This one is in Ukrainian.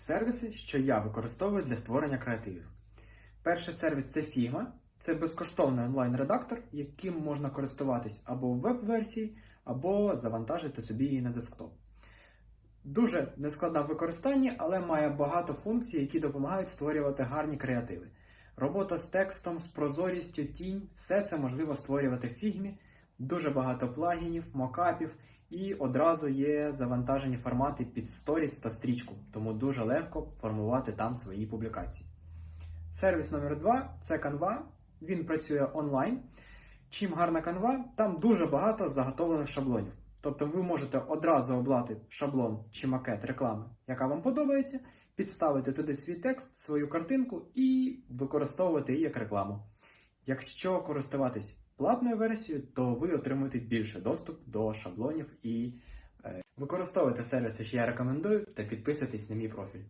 сервіси, що я використовую для створення креативів. Перший сервіс це Figma. Це безкоштовний онлайн-редактор, яким можна користуватись або в веб-версії, або завантажити собі її на десктоп. Дуже нескладна в використанні, але має багато функцій, які допомагають створювати гарні креативи. Робота з текстом, з прозорістю, тінь все це можливо створювати в фігмі. Дуже багато плагінів, мокапів, і одразу є завантажені формати під сторіс та стрічку, тому дуже легко формувати там свої публікації. Сервіс номер 2 це Canva. Він працює онлайн. Чим гарна Canva, там дуже багато заготовлених шаблонів. Тобто ви можете одразу обрати шаблон чи макет реклами, яка вам подобається, підставити туди свій текст, свою картинку і використовувати її як рекламу. Якщо користуватись платною версією, то ви отримуєте більше доступ до шаблонів і е, використовуйте сервіси, що я рекомендую, та підписуйтесь на мій профіль.